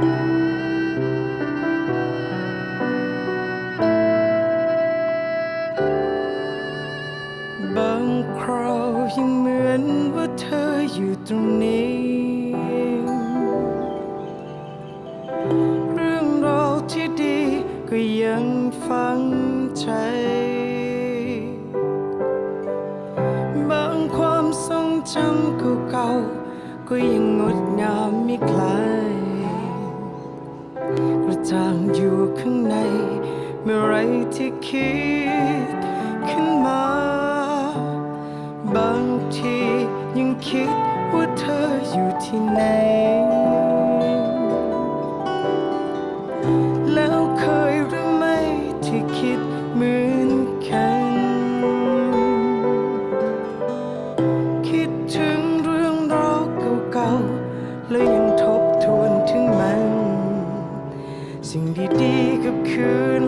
บางคราวยังเหมือนว่าเธออยู่ตรงนี้ เรื่องราวที่ดีก็ยังฝังใจ บางความทรงจำเก่าๆก็ยังงดงามม่คลา เมื่อไรที่คิดขึ้นมา บางทียังคิดว่าเธออยู่ที่ไหน แล้วเคยหรือไม่ที่คิดเหมือนกัน คิดถึงเรื่องราวเก่าๆ แล้วยังทบทวนถึงมัน สิ่งดีๆกับคืน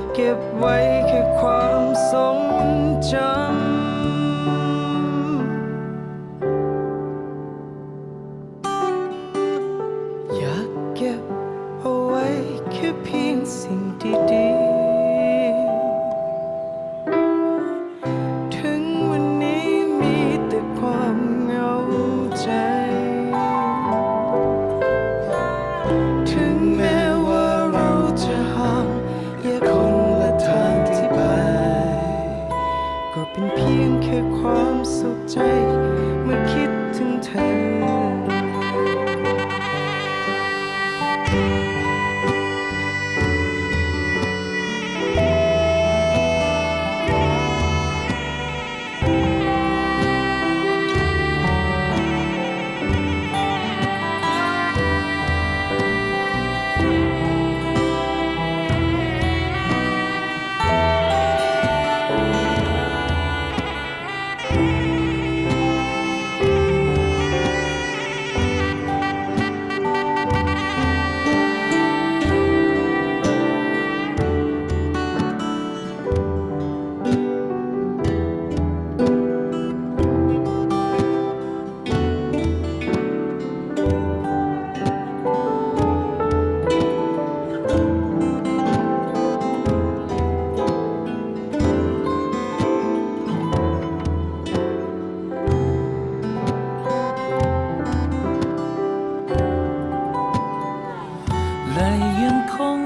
เก็บไว้แค่ความทรงจำอยากเก็บเอาไว้แค่เพียงสิ่งดีๆ และยังคง